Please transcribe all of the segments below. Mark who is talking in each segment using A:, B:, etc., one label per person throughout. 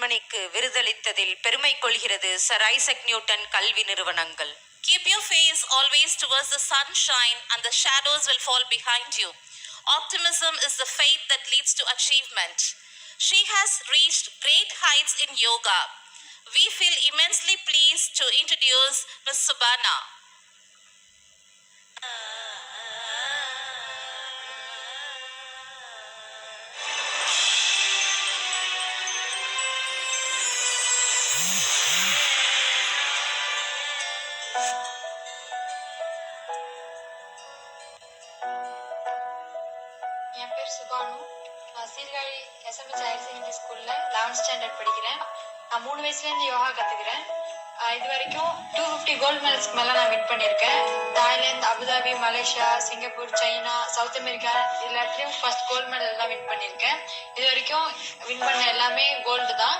A: பெண்மணிக்கு விருதளித்ததில் பெருமை கொள்கிறது சர் ஐசக் நியூட்டன் கல்வி நிறுவனங்கள்
B: Keep your face always towards the sunshine, and the shadows will fall behind you. Optimism is the faith that leads to achievement. She has reached great heights in yoga. We feel immensely pleased to introduce Ms. Subhana.
C: என் பேர் சுபானு. நான் Sirkazhi SMS higher secondary ஸ்கூலில் eleventh standard படிக்கிறேன். நான் மூணு வயசுலேருந்து யோகா கற்றுக்கிறேன் இது வரைக்கும் டூ ஃபிஃப்டி கோல்டு மெடல்ஸ்க்கு மேலே நான் வின் பண்ணியிருக்கேன். Thailand Abu Dhabi Malaysia Singapore China South America எல்லாத்துலேயும் ஃபர்ஸ்ட் கோல்டு மெடல் தான் வின் பண்ணியிருக்கேன். இது வரைக்கும் வின் பண்ண எல்லாமே கோல்டு தான்.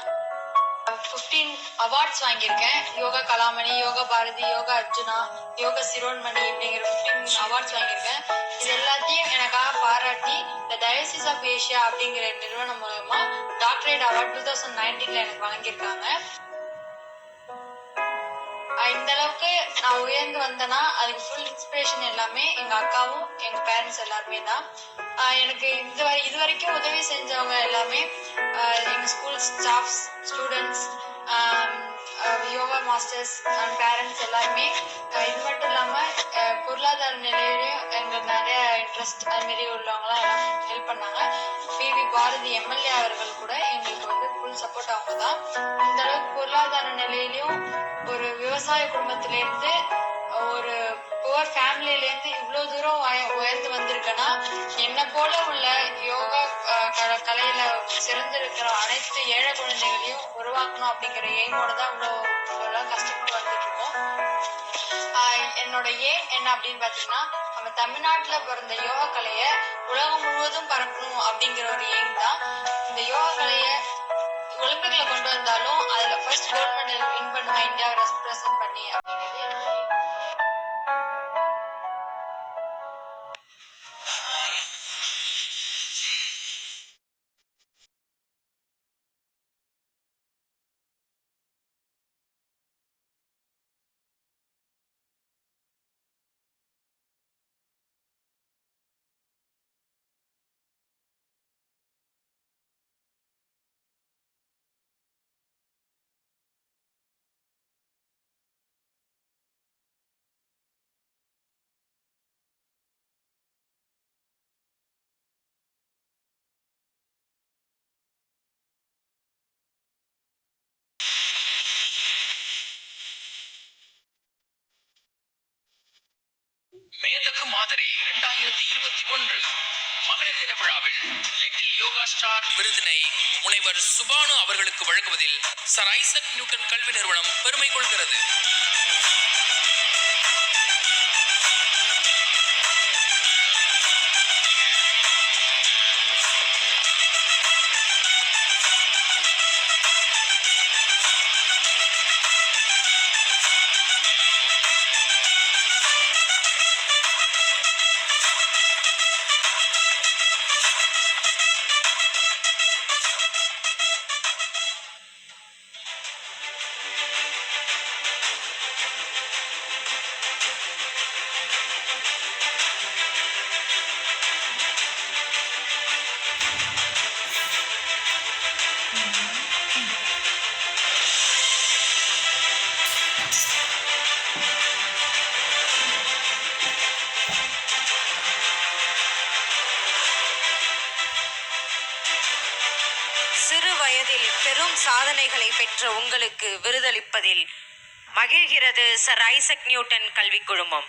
C: ஃபிஃப்டீன் அவார்ட்ஸ் வாங்கியிருக்கேன். யோகா கலாமணி யோகா பாரதி யோகா அர்ஜுனா யோகா சிரோன்மணி அப்படிங்கிற ஃபிஃப்டீன் அவார்ட்ஸ் வாங்கியிருக்கேன். இது எல்லாத்தையும் எனக்காக பாராட்டி இந்த டயசிஸ் ஆஃப் ஏஷியா அப்படிங்கிற நிறுவனம் மூலமா டாக்டரேட் அவார்ட் டூ தௌசண்ட் நைன்டீன்ல எனக்கு வழங்கியிருக்காங்க. இந்த அளவுக்கு நான் உயர்ந்து வந்தேன்னா அதுக்கு ஃபுல் இன்ஸ்பிரேஷன் எல்லாமே எங்க அக்காவும் எங்க பேரண்ட்ஸ் எல்லாருமே தான். எனக்கு இந்த வரை இது வரைக்கும் உதவி செஞ்சவங்க எல்லாமே எங்க school staffs students yoga masters and parents எல்லாருமே இது மட்டும் இல்லாம பொருளாதார நிலையிலையும் எங்களுக்கு நிறைய இன்ட்ரெஸ்ட் அது மாதிரி உள்ளவங்களாம் எல்லாம் ஹெல்ப் பண்ணாங்க. பி வி பாரதி எம்எல்ஏ அவர்கள் கூட எங்களுக்கு வந்து ஃபுல் சப்போர்ட் அவங்க தான். இந்த அளவுக்கு பொருளாதார விவசாய குடும்பத்திலேருந்து ஒரு புவர் ஃபேமிலியிலேருந்து இவ்வளோ தூரம் உயர்ந்து வந்திருக்கேன்னா என்னை போல உள்ள யோகா கலையில சிறந்திருக்கிற அனைத்து ஏழை குழந்தைகளையும் உருவாக்கணும் அப்படிங்கிற எய்மோட தான் இவ்வளோ கஷ்டப்பட்டு வந்துட்டு இருக்கோம் ஆஹ் என்னோட ஏம் என்ன அப்படின்னு பார்த்தீங்கன்னா நம்ம தமிழ்நாட்டுல பிறந்த யோகா கலையை உலகம் முழுவதும் பரப்பணும் அப்படிங்கிற ஒரு எய்ம் தான். இந்த யோகா கலையை ஒலிம்பிக்ல கொண்டு வந்தாலும் அதுல ஃபர்ஸ்ட் கோல்ட் மெடல் வின் பண்ணுவேன் இந்தியாவை ரெப்ரசென்ட் பண்ணி அப்படிங்கிறது
D: மாதிரி இரண்டாயிரத்தி இருபத்தி ஒன்று மகளிர் தின விழாவில் லிட்டில் யோகா ஸ்டார் விருதினை முனைவர் சுபானு அவர்களுக்கு வழங்குவதில் சர் ஐசக் நியூட்டன் கல்வி நிறுவனம் பெருமை கொள்கிறது.
A: பெரும் சாதனைகளை பெற்ற உங்களுக்கு விருதளிப்பதில் மகிழ்கிறது சர் ஐசக் நியூட்டன் கல்விக் குழுமம்